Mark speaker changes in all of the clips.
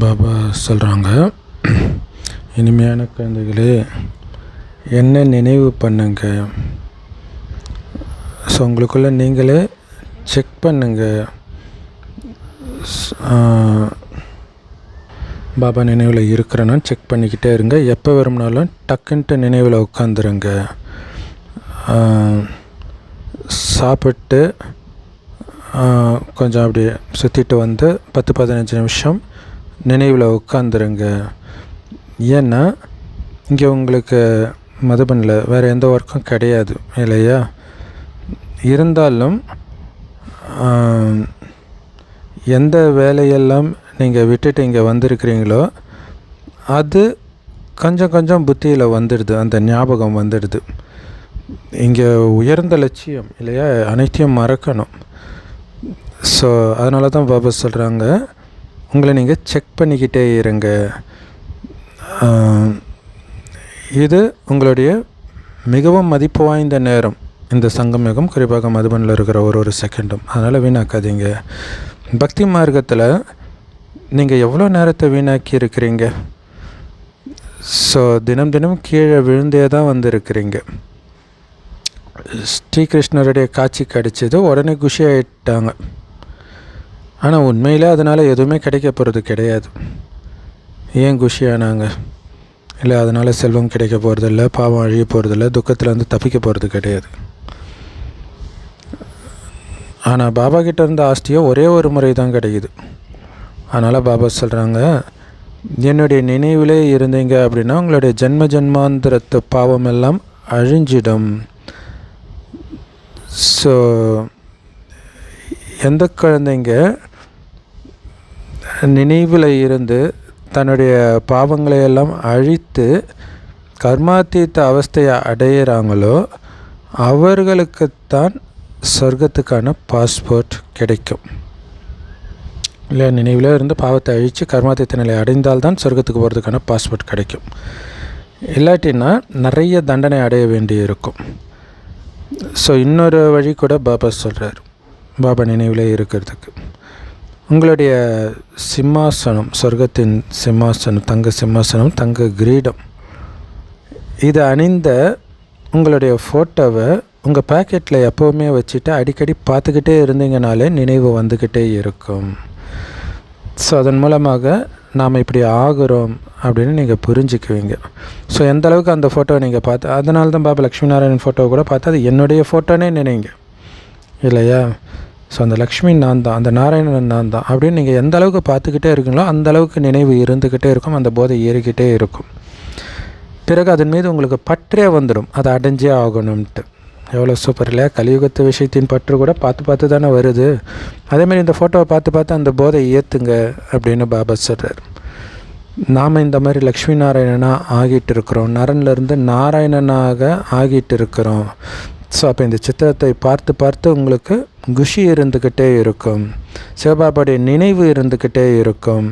Speaker 1: பாபா சொல்கிறாங்க இனிமையான குழந்தைகளே என்ன நினைவு பண்ணுங்க? ஸோ உங்களுக்குள்ளே நீங்களே செக் பண்ணுங்க. பாபா நினைவில் இருக்கிறேன்னா செக் பண்ணிக்கிட்டே இருங்க. எப்போ வரும்னாலும் டக்குன்ட்டு நினைவில் உட்காந்துருங்க. சாப்பிட்டு கொஞ்சம் அப்படியே சுற்றிட்டு வந்து பத்து பதினஞ்சு நிமிஷம் நினைவில் உட்காந்துருங்க ஏன்னா இங்கே உங்களுக்கு மதுபனில் வேறு எந்த ஒர்க்கும் கிடையாது இல்லையா? இருந்தாலும் எந்த வேலையெல்லாம் நீங்கள் விட்டுட்டு இங்கே வந்திருக்கிறீங்களோ அது கொஞ்சம் கொஞ்சம் புத்தியில் வந்துடுது. அந்த ஞாபகம் வந்துடுது. இங்கே உயர்ந்த லட்சியம் இல்லையா? அனைத்தையும் மறக்கணும். ஸோ அதனால தான் பாபா சொல்கிறாங்க உங்களை நீங்கள் செக் பண்ணிக்கிட்டே இருங்க. இது உங்களுடைய மிகவும் மதிப்பு வாய்ந்த நேரம். இந்த சங்கம் யுகம் குறிப்பாக மதுபனில் இருக்கிற ஒரு ஒரு செகண்டும் அதனால் வீணாக்காதீங்க. பக்தி மார்க்கத்தில் நீங்கள் எவ்வளோ நேரத்தை வீணாக்கி இருக்கிறீங்க? ஸோ தினம் தினம் கீழே விழுந்தே தான் வந்திருக்கிறீங்க. ஸ்ரீகிருஷ்ணருடைய காட்சி கடிச்சது உடனே குஷி ஆகிட்டாங்க ஆனால் உண்மையில் அதனால் எதுவுமே கிடைக்க போகிறது கிடையாது. ஏன் குஷியானாங்க? இல்லை அதனால் செல்வம் கிடைக்க போகிறதில்ல பாவம் அழிய போகிறதில்ல துக்கத்தில் வந்து தப்பிக்க போகிறது கிடையாது. ஆனால் பாபா கிட்ட இருந்த ஆஸ்தியோ ஒரே ஒரு முறை தான் கிடைக்குது. அதனால் பாபா சொல்கிறாங்க என்னுடைய நினைவிலே இருந்தீங்க அப்படின்னா உங்களுடைய ஜென்ம ஜென்மாந்திரத்து பாவம் எல்லாம் அழிஞ்சிடும். ஸோ எந்த குழந்தைங்க நினைவில் இருந்து தன்னுடைய பாவங்களை எல்லாம் அழித்து கர்மாத்தீத்த அவஸ்தையை அடையிறாங்களோ அவர்களுக்குத்தான் சொர்க்கத்துக்கான பாஸ்போர்ட் கிடைக்கும். இல்லை நினைவில் இருந்து பாவத்தை அழித்து கர்மாத்தீத்த நிலை அடைந்தால்தான் சொர்க்கத்துக்கு போகிறதுக்கான பாஸ்போர்ட் கிடைக்கும். இல்லாட்டின்னா நிறைய தண்டனை அடைய வேண்டி இருக்கும் ஸோ இன்னொரு வழி கூட பாபா சொல்கிறார் பாபா நினைவில் இருக்கிறதுக்கு. உங்களுடைய சிம்மாசனம் சொர்க்கத்தின் சிம்மாசனம் தங்க சிம்மாசனம் தங்க கிரீடம் இதை அணிந்த உங்களுடைய ஃபோட்டோவை உங்கள் பேக்கெட்டில் எப்போவுமே வச்சுட்டு அடிக்கடி பார்த்துக்கிட்டே இருந்தீங்கனாலே நினைவு வந்துக்கிட்டே இருக்கும். ஸோ அதன் மூலமாக நாம் இப்படி ஆகிறோம் அப்படின்னு நீங்கள் புரிஞ்சுக்குவீங்க. ஸோ எந்த அளவுக்கு அந்த ஃபோட்டோவை நீங்கள் பார்த்து அதனால தான் பாபா லக்ஷ்மி நாராயணன் ஃபோட்டோவை கூட பார்த்து அது என்னுடைய ஃபோட்டோனே நினைங்க. இல்லையா? ஸோ அந்த லக்ஷ்மி நான் தான் அந்த நாராயணன் நான் தான் அப்படின்னு நீங்கள் எந்த அளவுக்கு பார்த்துக்கிட்டே இருக்கீங்களோ அந்த அளவுக்கு நினைவு இருந்துக்கிட்டே இருக்கும் அந்த போதை ஏறிக்கிட்டே இருக்கும். பிறகு அதன் மீது உங்களுக்கு பற்றே வந்துடும் அதை அடைஞ்சே ஆகணும்ன்ட்டு. எவ்வளோ சூப்பர் இல்லையா? கலியுகத்து விஷயத்தின் பற்று கூட பார்த்து பார்த்து தானே வருது. அதேமாதிரி இந்த ஃபோட்டோவை பார்த்து பார்த்து அந்த போதை ஏற்றுங்க அப்படின்னு பாபா சொல்கிறார் நாம் இந்த மாதிரி லக்ஷ்மி நாராயணனாக ஆகிட்டு இருக்கிறோம். நரன்லேருந்து நாராயணனாக ஆகிட்டு இருக்கிறோம். ஸோ அப்போ இந்த சித்திரத்தை பார்த்து பார்த்து உங்களுக்கு குஷி இருந்துக்கிட்டே இருக்கும். சிவபாபாவுடைய நினைவு இருந்துக்கிட்டே இருக்கும்.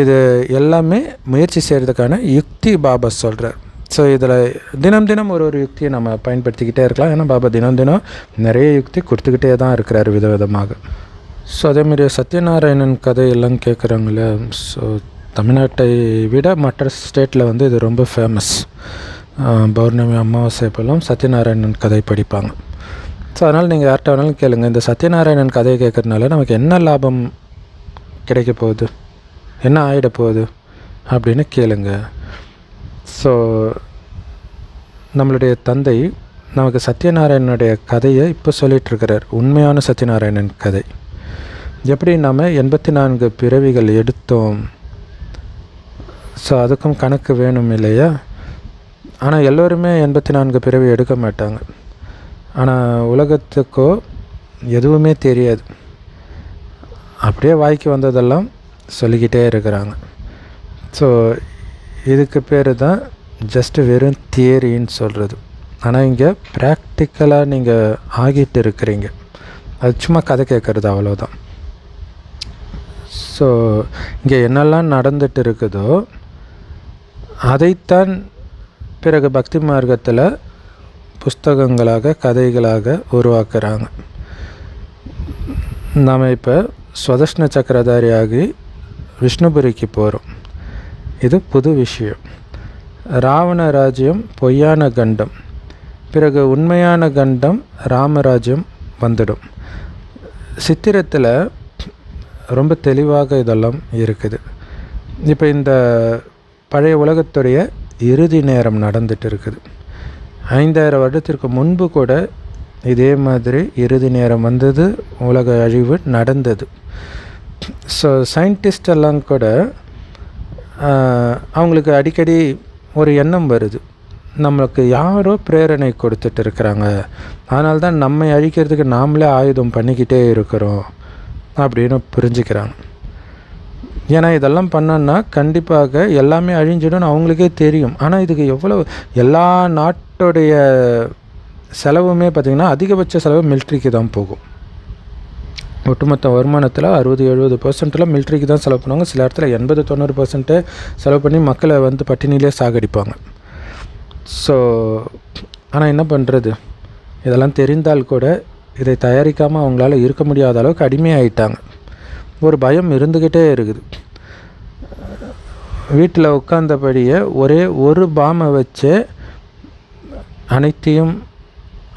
Speaker 1: இது எல்லாமே முயற்சி செய்கிறதுக்கான யுக்தி பாபா சொல்கிறார் ஸோ இதில் தினம் தினம் ஒரு ஒரு யுக்தியை நம்ம பயன்படுத்திக்கிட்டே இருக்கலாம். ஏன்னா பாபா தினம் தினம் நிறைய யுக்தி கொடுத்துக்கிட்டே தான் இருக்கிறார் விதவிதமாக. ஸோ அதேமாரி சத்யநாராயணன் கதையெல்லாம் கேட்குறாங்களே ஸோ தமிழ்நாட்டை விட மற்ற ஸ்டேட்டில் வந்து இது ரொம்ப ஃபேமஸ் பௌர்ணமி அமாவாசை அப்பெல்லாம் சத்யநாராயணன் கதை படிப்பாங்க. ஸோ அதனால் நீங்கள் யார்கிட்ட வேணாலும் கேளுங்கள் இந்த சத்யநாராயணன் கதையை கேட்குறதுனால நமக்கு என்ன லாபம் கிடைக்க போகுது? என்ன ஆகிட போகுது? அப்படின்னு கேளுங்க. ஸோ நம்மளுடைய தந்தை நமக்கு சத்யநாராயணனுடைய கதையை இப்போ சொல்லிகிட்ருக்கிறார் உண்மையான சத்யநாராயணன் கதை. எப்படி நாம் எண்பத்தி நான்கு பிறவிகள் எடுத்தோம்? ஸோ அதுக்கும் கணக்கு வேணும் இல்லையா? ஆனால் எல்லோருமே எண்பத்தி நான்கு பிறவி எடுக்க மாட்டாங்க. ஆனால் உலகத்துக்கோ எதுவுமே தெரியாது. அப்படியே வாய்க்கு வந்ததெல்லாம் சொல்லிக்கிட்டே இருக்கிறாங்க. ஸோ இதுக்கு பேர் தான் ஜஸ்ட்டு வெறும் தியரின்னு சொல்கிறது ஆனால் இங்கே ப்ராக்டிக்கலாக நீங்கள் ஆகிட்டு இருக்கிறீங்க. அது சும்மா கதை கேட்குறது அவ்வளோதான் ஸோ இங்கே என்னெல்லாம் நடந்துட்டு இருக்குதோ அதைத்தான் பிறகு பக்தி மார்க்கத்தில் புஸ்தகங்களாக கதைகளாக உருவாக்குறாங்க. நாம் இப்போ ஸ்வதஷ்ண சக்கரதாரி ஆகி விஷ்ணுபுரிக்கு போகிறோம் இது புது விஷயம். ராவண ராஜ்யம் பொய்யான கண்டம். பிறகு உண்மையான கண்டம் ராமராஜ்யம் வந்துடும். சித்திரத்தில் ரொம்ப தெளிவாக இதெல்லாம் இருக்குது. இப்போ இந்த பழைய உலகத்துடைய இறுதி நேரம் நடந்துட்டு இருக்குது ஐந்தாயிரம் வருடத்திற்கு முன்பு கூட இதே மாதிரி இறுதி நேரம் வந்தது உலக அழிவு நடந்தது. ஸோ சயின்டிஸ்ட் எல்லாம் கூட அவங்களுக்கு அடிக்கடி ஒரு எண்ணம் வருது. நம்மளுக்கு யாரோ பிரேரணை கொடுத்துட்டு இருக்கிறாங்க அதனால தான் நம்மை அழிக்கிறதுக்கு நாமளே ஆயுதம் பண்ணிக்கிட்டே இருக்கிறோம் அப்படின்னு புரிஞ்சுக்கிறாங்க. ஏன்னா இதெல்லாம் பண்ணோன்னா கண்டிப்பாக எல்லாமே அழிஞ்சிடும்னு அவங்களுக்கே தெரியும். ஆனால் இதுக்கு எவ்வளோ எல்லா நாட்டுடைய செலவுமே பார்த்திங்கன்னா அதிகபட்ச செலவு மிலிட்ரிக்கு தான் போகும். ஒட்டுமொத்த வருமானத்தில் அறுபது எழுபது பர்சன்ட்டில் மிலிட்ரிக்கு தான் செலவு பண்ணுவாங்க. சில இடத்துல எண்பது தொண்ணூறு பர்சன்ட்டு செலவு பண்ணி மக்களை வந்து பட்டினிலே சாகடிப்பாங்க. ஸோ ஆனால் என்ன பண்ணுறது இதெல்லாம் தெரிந்தால் கூட இதை தயாரிக்காமல் அவங்களால இருக்க முடியாத அளவுக்கு அடிமையாயிட்டாங்க. ஒரு பயம் இருந்துக்கிட்டே இருக்குது. வீட்டில் உட்கார்ந்தபடியே ஒரே ஒரு பாமை வச்சு அனைத்தையும்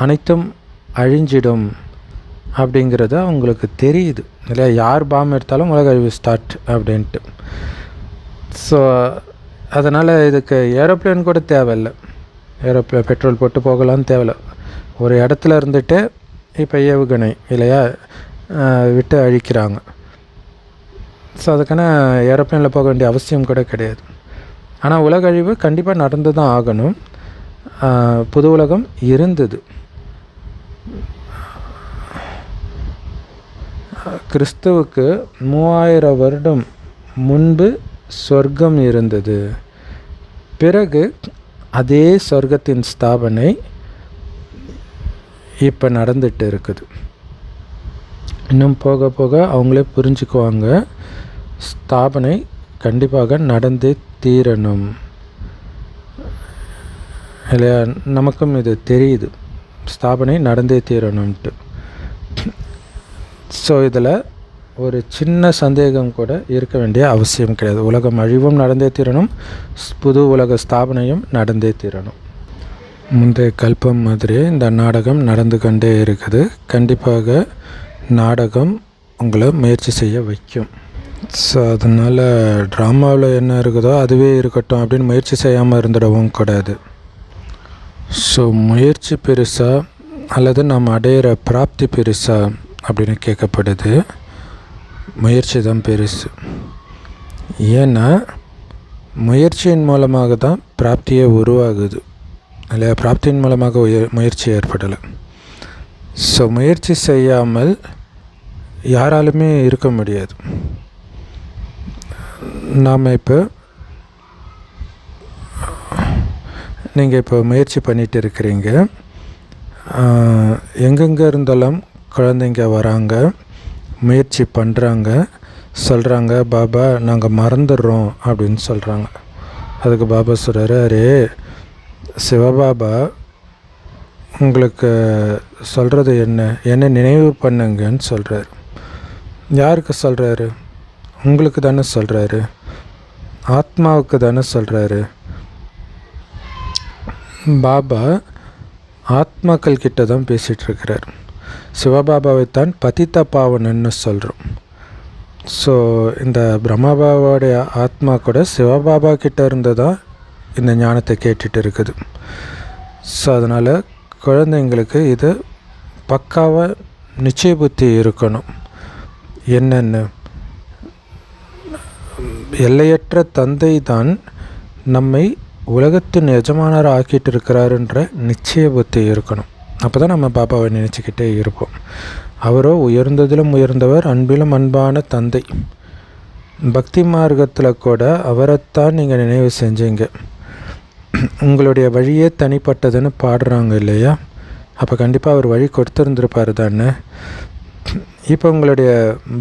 Speaker 1: அனைத்தும் அழிஞ்சிடும் அப்படிங்கிறது அவங்களுக்கு தெரியுது. இல்லையா யார் பாம் எடுத்தாலும் உலக அழிவு ஸ்டார்ட் அப்படின்ட்டு. ஸோ அதனால் இதுக்கு ஏரோப்ளேன் கூட தேவையில்லை. ஏரோப்ளே பெட்ரோல் போட்டு போகலான்னு தேவையில்ல. ஒரு இடத்துல இருந்துட்டு இப்போ ஏவுகணை இல்லையா? விட்டு அழிக்கிறாங்க. ஸோ அதுக்கான ஏரோப்ளேனில் போக வேண்டிய அவசியம் கூட கிடையாது. ஆனால் உலக அழிவு கண்டிப்பாக நடந்து தான் ஆகணும் புது உலகம் இருந்தது. கிறிஸ்துவுக்கு மூவாயிரம் வருடம் முன்பு சொர்க்கம் இருந்தது. பிறகு அதே சொர்க்கத்தின் ஸ்தாபனை இப்போ நடந்துட்டு இருக்குது. இன்னும் போக போக அவங்களே புரிஞ்சுக்குவாங்க. ஸ்தாபனை கண்டிப்பாக நடந்தே தீரணும். இல்லையா? நமக்கும் இது தெரியுது. ஸ்தாபனை நடந்தே தீரணும்ட்டு ஸோ இதில் ஒரு சின்ன சந்தேகம் கூட இருக்க வேண்டிய அவசியம் கிடையாது. உலகம் அழிவும் நடந்தே தீரணும். ஸ்- புது உலக ஸ்தாபனையும் நடந்தே தீரணும். முந்தைய கல்பம் மாதிரி இந்த நாடகம் நடந்து கொண்டே இருக்குது. கண்டிப்பாக நாடகம் உங்களை முயற்சி செய்ய வைக்கும். ஸோ அதனால் ட்ராமாவில் என்ன இருக்குதோ அதுவே இருக்கட்டும் அப்படின்னு முயற்சி செய்யாமல் இருந்துடவும் கூடாது. ஸோ முயற்சி பெருசா அல்லது நாம் அடையிற பிராப்தி பெருசா அப்படின்னு கேட்கப்படுது. முயற்சி தான் பெருசு. ஏன்னா முயற்சியின் மூலமாக தான் பிராப்தியே உருவாகுது. இல்லையா? பிராப்தியின் மூலமாக உயர் முயற்சி ஏற்படலை. ஸோ முயற்சி செய்யாமல் யாராலுமே இருக்க முடியாது. நாம் இப்போ நீங்கள் இப்போ முயற்சி பண்ணிட்டு இருக்கிறீங்க. எங்கெங்கே இருந்தாலும் குழந்தைங்க வராங்க முயற்சி பண்ணுறாங்க சொல்கிறாங்க பாபா நாங்கள் மறந்துடுறோம் அப்படின்னு சொல்கிறாங்க. அதுக்கு பாபா சொல்கிறாரு அரே சிவபாபா உங்களுக்கு சொல்கிறது என்ன? என்ன நினைவு பண்ணுங்கன்னு சொல்கிறாரு. யாருக்கு சொல்கிறாரு? உங்களுக்கு தானே சொல்கிறாரு. ஆத்மாவுக்கு தானே சொல்கிறாரு பாபா ஆத்மாக்கள் கிட்ட தான் பேசிகிட்டு இருக்கிறார். சிவபாபாவை தான் பதித்த பாவனன்னு சொல்கிறோம் ஸோ இந்த பிரம்மபாபாவுடைய ஆத்மா கூட சிவபாபா கிட்ட இருந்து தான் இந்த ஞானத்தை கேட்டுட்டு இருக்குது. ஸோ அதனால் குழந்தைங்களுக்கு இது பக்காவாக நிச்சய புத்தி இருக்கணும். என்னென்னு? எல்லையற்ற தந்தை தான் நம்மை உலகத்தின் எஜமானர் ஆக்கிட்டு இருக்கிறாருன்ற நிச்சய புத்தி இருக்கணும். அப்போ தான் நம்ம பாப்பாவை நினச்சிக்கிட்டே இருப்போம். அவரோ உயர்ந்ததிலும் உயர்ந்தவர் அன்பிலும் அன்பான தந்தை. பக்தி மார்க்கத்தில் கூட அவரைத்தான் நீங்கள் நினைவு செஞ்சீங்க. உங்களுடைய வழியே தனிப்பட்டதுன்னு பாடுறாங்க இல்லையா? அப்போ கண்டிப்பாக அவர் வழி கொடுத்துருந்துருப்பார் தானே? இப்போ உங்களுடைய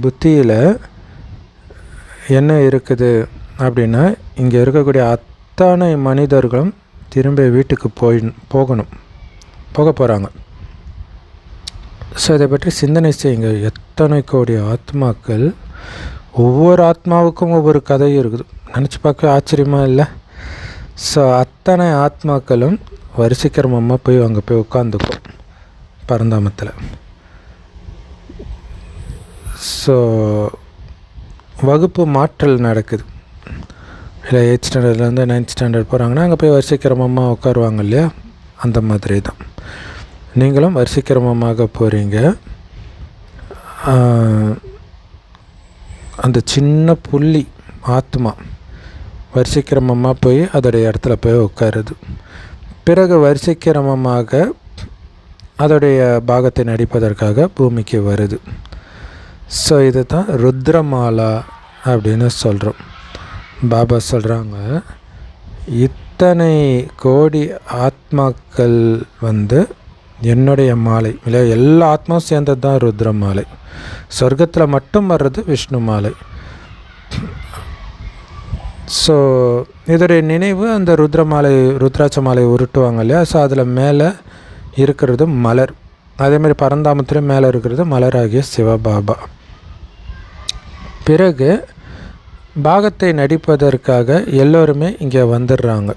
Speaker 1: புத்தியில் என்ன இருக்குது அப்படின்னா இங்கே இருக்கக்கூடிய அத்தனை மனிதர்களும் திரும்ப வீட்டுக்கு போய் போகணும். போக போகிறாங்க ஸோ இதை பற்றி சிந்தனை செய்யுங்க. எத்தனை கோடி ஆத்மாக்கள் ஒவ்வொரு ஆத்மாவுக்கும் ஒவ்வொரு கதையும் இருக்குது. நினச்சி பார்க்க ஆச்சரியமாக இல்லை? ஸோ அத்தனை ஆத்மாக்களும் வரிசைக்கிரமமாக போய் அங்கே போய் உட்காந்துக்கும் பரந்தாமத்தில். ஸோ வகுப்பு மாற்றல் நடக்குது. இல்லை எயிட் ஸ்டாண்டர்ட்லேருந்து நைன்த் ஸ்டாண்டர்ட் போகிறாங்கன்னா அங்கே போய் வரிசைக்கிரமமாக உட்காருவாங்க இல்லையா? அந்த மாதிரி தான். நீங்களும் வரிசைக்கிரமமாக போகிறீங்க அந்த சின்ன புள்ளி ஆத்மா வரிசைக்கிரமமாக போய் அதோடைய இடத்துல போய் உட்காருது. பிறகு வரிசைக்கிரமமாக அதோடைய பாகத்தை நடிப்பதற்காக பூமிக்கு வருது. ஸோ இது தான் ருத்ரமாலா அப்படின்னு சொல்கிறோம் பாபா சொல்கிறாங்க இத்தனை கோடி ஆத்மாக்கள் வந்து என்னுடைய மாலை இல்லை எல்லா ஆத்மாவும் சேர்ந்தது தான் ருத்ர மாலை சொர்க்கத்தில் மட்டும் வர்றது விஷ்ணு மாலை. ஸோ இதோடைய நினைவு அந்த ருத்ர மாலை ருத்ராட்ச மாலை உருட்டுவாங்க இல்லையா? ஸோ அதில் மேலே இருக்கிறது மலர். அதேமாதிரி பரந்தாமத்துலேயும் மேலே இருக்கிறது மலராகிய சிவபாபா பிறகு பாகத்தை நடிப்பதற்காக எல்லோருமே இங்கே வந்துடுறாங்க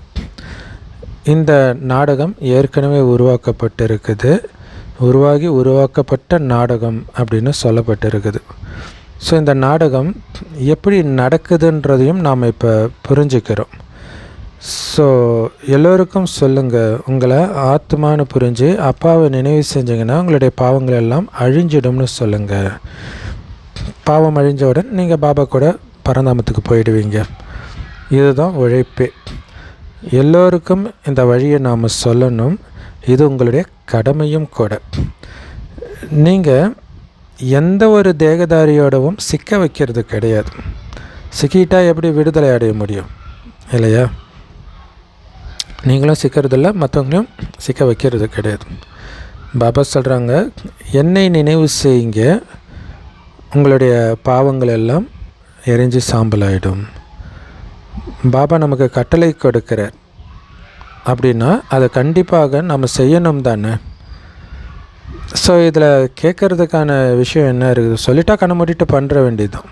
Speaker 1: இந்த நாடகம் ஏற்கனவே உருவாக்கப்பட்டிருக்குது. உருவாகி உருவாக்கப்பட்ட நாடகம் அப்படின்னு சொல்லப்பட்டிருக்குது. ஸோ இந்த நாடகம் எப்படி நடக்குதுன்றதையும் நாம் இப்போ புரிஞ்சுக்கிறோம். ஸோ எல்லோருக்கும் சொல்லுங்கள் உங்களை ஆத்மானு புரிஞ்சு அப்பாவை நினைவு செஞ்சிங்கன்னா உங்களுடைய பாவங்கள் எல்லாம் அழிஞ்சிடும்னு சொல்லுங்கள் பாவம் அழிஞ்சவுடன் நீங்கள் பாபா கூட பரந்தாமத்துக்கு போயிடுவீங்க. இதுதான் உழைப்பே. எல்லோருக்கும் இந்த வழியை நாம் சொல்லணும். இது உங்களுடைய கடமையும் கூட. நீங்கள் எந்த ஒரு தேகதாரியோடவும் சிக்க வைக்கிறது கிடையாது. சிக்கிட்டால் எப்படி விடுதலை அடைய முடியும்? இல்லையா? நீங்களும் சிக்கிறதில்ல மற்றவங்களையும் சிக்க வைக்கிறது கிடையாது. பாபா சொல்கிறாங்க என்னை நினைவு செய்யுங்க உங்களுடைய பாவங்கள் எல்லாம் எரிஞ்சு சாம்பல் ஆகிடும் பாபா நமக்கு கட்டளை கொடுக்கிறார். அப்படின்னா அதை கண்டிப்பாக நம்ம செய்யணும் தானே? ஸோ இதில் கேட்குறதுக்கான விஷயம் என்ன இருக்குது? சொல்லிட்டா கண்ண மூடிட்டு பண்ணுற வேண்டியதுதான்.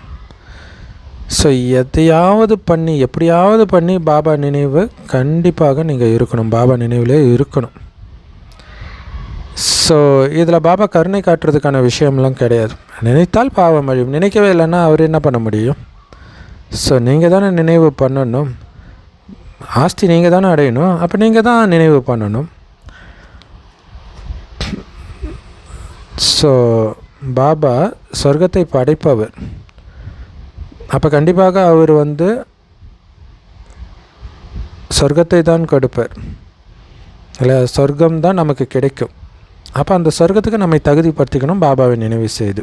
Speaker 1: ஸோ எதையாவது பண்ணி எப்படியாவது பண்ணி பாபா நினைவு கண்டிப்பாக நீங்கள் இருக்கணும். பாபா நினைவிலே இருக்கணும். ஸோ இதில் பாபா கருணை காட்டுறதுக்கான விஷயம்லாம் கிடையாது. நினைத்தால் பாவம் அழியும். நினைக்கவே இல்லைன்னா அவர் என்ன பண்ண முடியும்? ஸோ நீங்கள் தானே நினைவு பண்ணணும். ஆஸ்தி நீங்கள் தானே அடையணும். அப்போ நீங்கள் தான் நினைவு பண்ணணும். ஸோ பாபா சொர்க்கத்தை படைப்பவர். அப்போ கண்டிப்பாக அவர் வந்து சொர்க்கத்தை தான் கொடுப்பார். இல்லை சொர்க்கம் தான் நமக்கு கிடைக்கும். அப்போ அந்த சொர்க்கத்துக்கு நம்மை தகுதிப்படுத்திக்கணும் பாபாவை நினைவு செய்து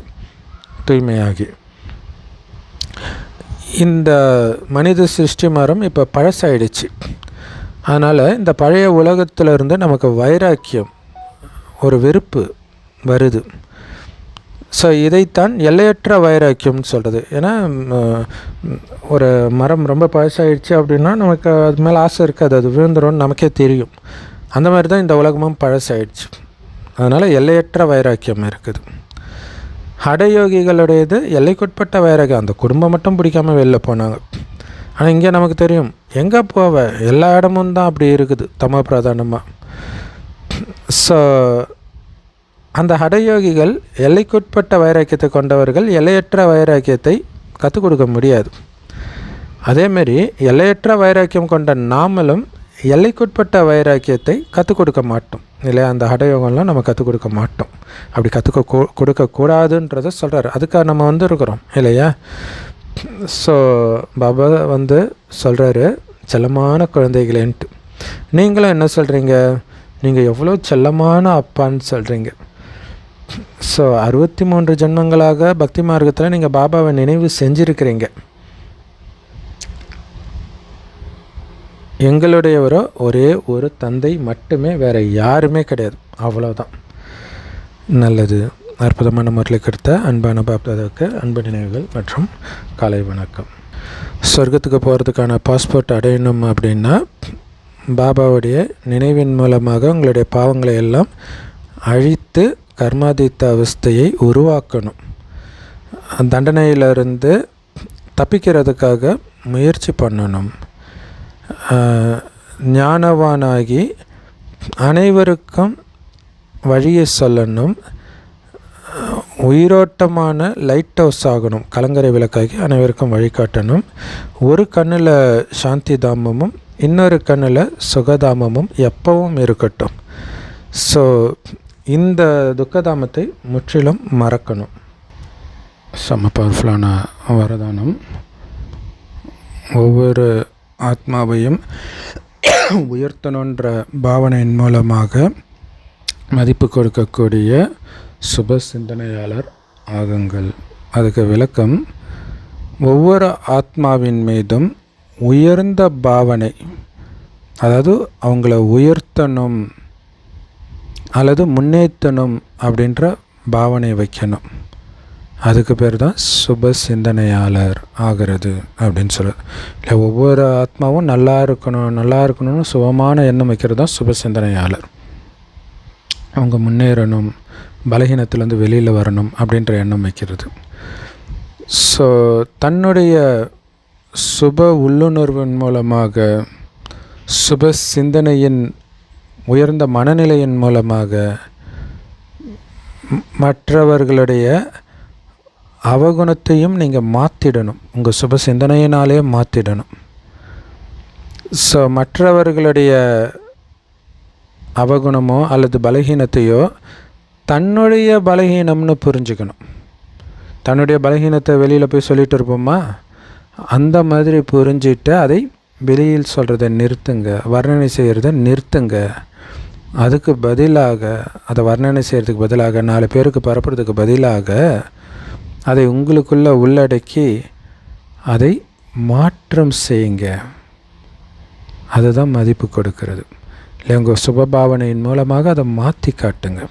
Speaker 1: தூய்மையாகி. இந்த மனித சிருஷ்டி மரம் இப்போ பழசாயிடுச்சு. அதனால் இந்த பழைய உலகத்திலிருந்து நமக்கு வைராக்கியம் ஒரு வெறுப்பு வருது. ஸோ இதைத்தான் எல்லையற்ற வைராக்கியம்னு சொல்கிறது ஏன்னா ஒரு மரம் ரொம்ப பழசாயிடுச்சு அப்படின்னா நமக்கு அது மேலே ஆசை இருக்காது. அது விழுந்துடும் நமக்கே தெரியும். அந்த மாதிரி தான் இந்த உலகமும் பழசாயிடுச்சு. அதனால் எல்லையற்ற வைராக்கியம் இருக்குது. ஹடயோகிகளுடையது எல்லைக்குட்பட்ட வைராக்கியம். அந்த குடும்பம் மட்டும் பிடிக்காமல் வெளில போனாங்க. ஆனால் இங்கே நமக்கு தெரியும். எங்கே போவ? எல்லா இடமும் தான் அப்படி இருக்குது தம பிரதானமாக ஸோ அந்த ஹடயோகிகள் எல்லைக்குட்பட்ட வைராக்கியத்தை கொண்டவர்கள் எல்லையற்ற வைராக்கியத்தை கற்றுக் கொடுக்க முடியாது. அதேமாரி எல்லையற்ற வைராக்கியம் கொண்ட நாமளும் எல்லைக்குட்பட்ட வைராக்கியத்தை கற்றுக் கொடுக்க மாட்டோம். இல்லையா? அந்த ஹடயோகம்லாம் நம்ம கற்றுக் கொடுக்க மாட்டோம். அப்படி கற்றுக்க கொ கொடுக்கக்கூடாதுன்றத சொல்கிறார் அதுக்காக நம்ம வந்து இருக்கிறோம் இல்லையா? ஸோ பாபா வந்து சொல்கிறாரு செல்லமான குழந்தைகளேன்ட்டு. நீங்களும் என்ன சொல்கிறீங்க நீங்கள் எவ்வளோ செல்லமான அப்பான்னு சொல்கிறீங்க ஸோ அறுபத்தி மூன்று ஜென்மங்களாக பக்தி மார்க்கத்தில் நீங்கள் பாபாவை நினைவு செஞ்சுருக்கிறீங்க. எங்களுடையவரோ ஒரே ஒரு தந்தை மட்டுமே வேறு யாருமே கிடையாது. அவ்வளோதான் நல்லது. அற்புதமான முறையில் கொடுத்த அன்பான பாப்தாதாவுக்கு அன்பு நினைவுகள் மற்றும் காலை வணக்கம். சொர்க்கத்துக்கு போகிறதுக்கான பாஸ்போர்ட் அடையணும் அப்படின்னா பாபாவுடைய நினைவின் மூலமாக உங்களுடைய பாவங்களை எல்லாம் அழித்து கர்மாதித்த அவஸ்தையை உருவாக்கணும். தண்டனையிலிருந்து தப்பிக்கிறதுக்காக முயற்சி பண்ணணும். ஞானவானாகி அனைவருக்கும் வழியை சொல்லணும். உயிரோட்டமான லைட் ஹவுஸ் ஆகணும். கலங்கரை விளக்காகி அனைவருக்கும் வழிகாட்டணும் ஒரு கண்ணில் சாந்தி தாமமும் இன்னொரு கண்ணில் சுகதாமமும் எப்பவும் இருக்கட்டும். ஸோ இந்த துக்கதாமத்தை முற்றிலும் மறக்கணும். செம்ம பவர்ஃபுல்லான வரதானம். ஒவ்வொரு ஆத்மாவையும் உயர்த்தணுன்ற பாவனையின் மூலமாக மதிப்பு கொடுக்கக்கூடிய சுப சிந்தனையாளர் ஆகுங்கள். அதுக்கு விளக்கம் ஒவ்வொரு ஆத்மாவின் மீதும் உயர்ந்த பாவனை அதாவது அவங்கள உயர்த்தணும் அல்லது முன்னேற்றணும் அப்படின்ற பாவனை வைக்கணும். அதுக்கு பேர் தான் சுப சிந்தனையாளர் ஆகிறது அப்படின்னு சொல்ல. இல்லை ஒவ்வொரு ஆத்மாவும் நல்லா இருக்கணும் நல்லா இருக்கணும்னு சுபமான எண்ணம் வைக்கிறது தான் சுப சிந்தனையாளர். அவங்க முன்னேறணும் பலகீனத்துலேருந்து வெளியில் வரணும் அப்படின்ற எண்ணம் வைக்கிறது. ஸோ தன்னுடைய சுப உள்ளுணர்வின் மூலமாக சுப சிந்தனையின் உயர்ந்த மனநிலையின் மூலமாக மற்றவர்களுடைய அவகுணத்தையும் நீங்கள் மாற்றிடணும் உங்கள் சுப சிந்தனையினாலே மாற்றிடணும் ஸோ மற்றவர்களுடைய அவகுணமோ அல்லது பலகீனத்தையோ தன்னுடைய பலகீனம்னு புரிஞ்சுக்கணும். தன்னுடைய பலகீனத்தை வெளியில் போய் சொல்லிட்டு இருப்போமா? அந்த மாதிரி புரிஞ்சிட்டு அதை வெளியில் சொல்கிறத நிறுத்துங்க. வர்ணனை செய்கிறத நிறுத்துங்க. அதுக்கு பதிலாக அதை வர்ணனை செய்கிறதுக்கு பதிலாக நாலு பேருக்கு பரப்புறதுக்கு பதிலாக அதை உங்களுக்குள்ளே உள்ளடக்கி அதை மாற்றம் செய்யுங்க. அதுதான் மதிப்பு கொடுக்கிறது. இல்லை உங்கள் சுபபாவனையின் மூலமாக அதை மாற்றி காட்டுங்க.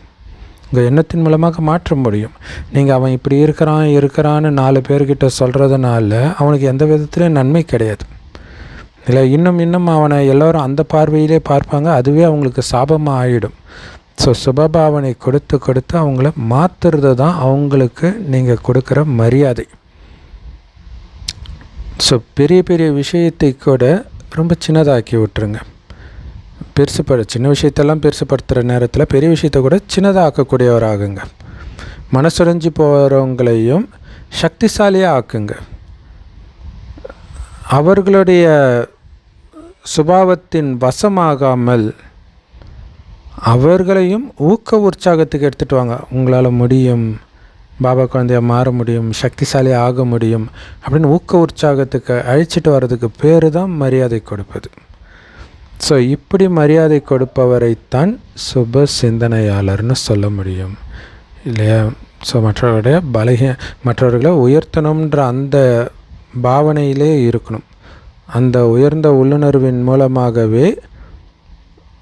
Speaker 1: உங்கள் எண்ணத்தின் மூலமாக மாற்ற முடியும். நீங்கள் அவன் இப்படி இருக்கிறான் இருக்கிறான்னு நாலு பேர்கிட்ட சொல்கிறதுனால அவனுக்கு எந்த விதத்துலேயும் நன்மை கிடையாது. இல்லை இன்னும் இன்னும் அவனை எல்லோரும் அந்த பார்வையிலே பார்ப்பாங்க அதுவே அவங்களுக்கு சாபமாக ஆகிடும் ஸோ சுபபாவனை கொடுத்து கொடுத்து அவங்கள மாற்றுறது தான் அவங்களுக்கு நீங்கள் கொடுக்குற மரியாதை. ஸோ பெரிய பெரிய விஷயத்தை கூட ரொம்ப சின்னதாக்கி விட்டுருங்க. பெருசுப்பட சின்ன விஷயத்தெல்லாம் பெருசுப்படுத்துகிற நேரத்தில் பெரிய விஷயத்தை கூட சின்னதாக மனசுரைஞ்சு போகிறவங்களையும் சக்திசாலியாக ஆக்குங்க. அவர்களுடைய சுபாவத்தின் வசமாகாமல் அவர்களையும் ஊக்க உற்சாகத்துக்கு எடுத்துகிட்டு வாங்க. உங்களால் முடியும். பாபா குழந்தைய மாற முடியும். சக்திசாலி ஆக முடியும். அப்படின்னு ஊக்க உற்சாகத்துக்கு அழிச்சிட்டு வர்றதுக்கு பேர் தான் மரியாதை கொடுப்பது. ஸோ இப்படி மரியாதை கொடுப்பவரைத்தான் சுப சிந்தனையாளர்னு சொல்ல முடியும். இல்லையா? ஸோ மற்றவர்களுடைய பலகீன மற்றவர்களை உயர்த்தணுன்ற அந்த பாவனையிலே இருக்கணும். அந்த உயர்ந்த உள்ளுணர்வின் மூலமாகவே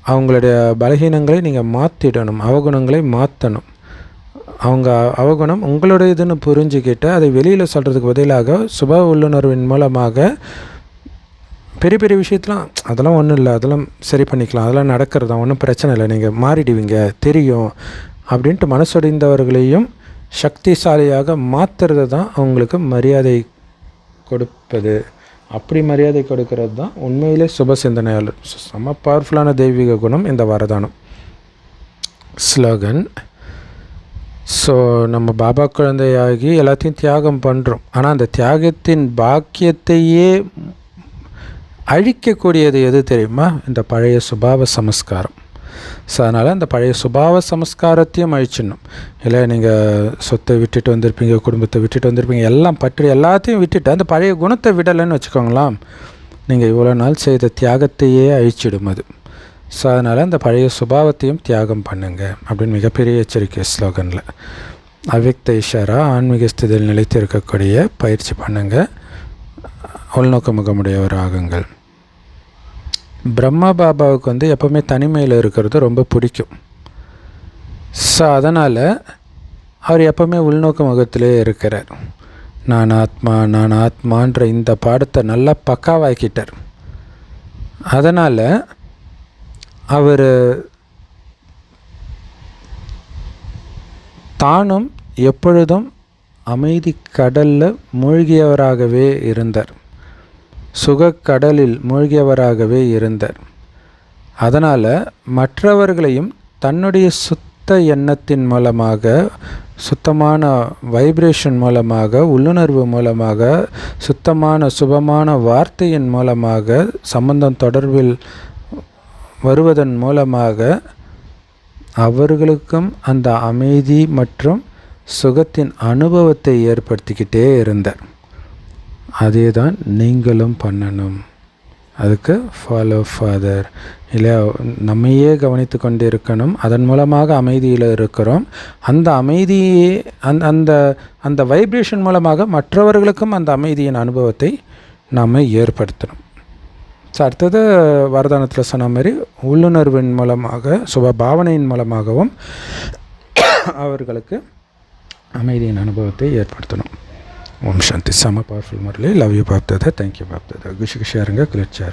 Speaker 1: அவங்களுடைய பலகீனங்களை நீங்கள் மாற்றிடணும் அவகுணங்களை மாற்றணும் அவங்க அவகுணம் உங்களுடையதுன்னு புரிஞ்சுக்கிட்டு அதை வெளியில் சொல்கிறதுக்கு பதிலாக சுப உள்ளுணர்வின் மூலமாக பெரிய பெரிய விஷயத்தெலாம் அதெல்லாம் ஒன்றும் இல்லை அதெல்லாம் சரி பண்ணிக்கலாம் அதெல்லாம் நடக்கிறது தான் ஒன்றும் பிரச்சனை இல்லை நீங்கள் மாறிடுவீங்க தெரியும் அப்படின்ட்டு மனசடைந்தவர்களையும் சக்திசாலியாக மாற்றுறது தான் அவங்களுக்கு மரியாதை கொடுப்பது. அப்படி மரியாதை கொடுக்கறது தான் உண்மையிலே சுப சிந்தனையாளர் செம பவர்ஃபுல்லான தெய்வீக குணம் இந்த வரதானம். ஸ்லோகன் ஸோ நம்ம பாபா குழந்தையாகி எல்லாத்தையும் தியாகம் பண்ணுறோம் ஆனால் அந்த தியாகத்தின் பாக்கியத்தையே அழிக்கக்கூடியது எது தெரியுமா? இந்த பழைய சுபாவ சமஸ்காரம். ஸோ அதனால் அந்த பழைய சுபாவ சமஸ்காரத்தையும் அழிச்சிடணும். இல்லை நீங்கள் சொத்தை விட்டுட்டு வந்திருப்பீங்க குடும்பத்தை விட்டுட்டு வந்திருப்பீங்க எல்லாம் பற்றி எல்லாத்தையும் விட்டுட்டு அந்த பழைய குணத்தை விடலைன்னு வச்சுக்கோங்களேன் நீங்கள் இவ்வளோ நாள் செய்த தியாகத்தையே அழிச்சிடும் அது. ஸோ அதனால் அந்த பழைய சுபாவத்தையும் தியாகம் பண்ணுங்க அப்படின்னு மிகப்பெரிய எச்சரிக்கை ஸ்லோகனில். அவ்யக்த இஷாரா ஆன்மீக ஸ்திதியில் நிலைத்து இருக்கக்கூடிய பயிற்சி பண்ணுங்கள் உள்நோக்க முகமுடையவர் ஆகுங்கள் பிரம்மா பாபாவுக்கு வந்து எப்போவுமே தனிமையில் இருக்கிறது ரொம்ப பிடிக்கும். ஸோ அதனால் அவர் எப்போவுமே உள்நோக்கு முகத்திலே இருக்கிறார். நான் ஆத்மா நான் ஆத்மான்ற இந்த பாடத்தை நல்லா பக்காவாக்கிட்டார். அதனால் அவர் தானும் எப்பொழுதும் அமைதி கடலில் மூழ்கியவராகவே இருந்தார். சுகக்கடலில் மூழ்கியவராகவே இருந்தார். அதனால் மற்றவர்களையும் தன்னுடைய சுத்த எண்ணத்தின் மூலமாக சுத்தமான வைப்ரேஷன் மூலமாக உள்ளுணர்வு மூலமாக சுத்தமான சுபமான வார்த்தையின் மூலமாக சம்பந்தம் தொடர்பில் வருவதன் மூலமாக அவர்களுக்கும் அந்த அமைதி மற்றும் சுகத்தின் அனுபவத்தை ஏற்படுத்திக்கிட்டே இருந்தார். அதே தான் நீங்களும் பண்ணணும். அதுக்கு ஃபாலோ ஃபாதர் இல்லை நம்மையே கவனித்து கொண்டு இருக்கணும் அதன் மூலமாக அமைதியில் இருக்கிறோம். அந்த அமைதியே அந் அந்த அந்த வைப்ரேஷன் மூலமாக மற்றவர்களுக்கும் அந்த அமைதியின் அனுபவத்தை நாம் ஏற்படுத்தணும். ஸோ அடுத்தது வரதானத்தில் சொன்ன மாதிரி உள்ளுணர்வின் மூலமாக சுப பாவனையின் மூலமாகவும் அவர்களுக்கு அமைதியின் அனுபவத்தை ஏற்படுத்தணும். ఓం శాంతి. సమ పవర్ఫుల్ మరలే లవ్ యూ బాప్ దాదా. థ్యాంక్ యూ బాప్ దాదా. గుషి గుషారంగా క్లియర్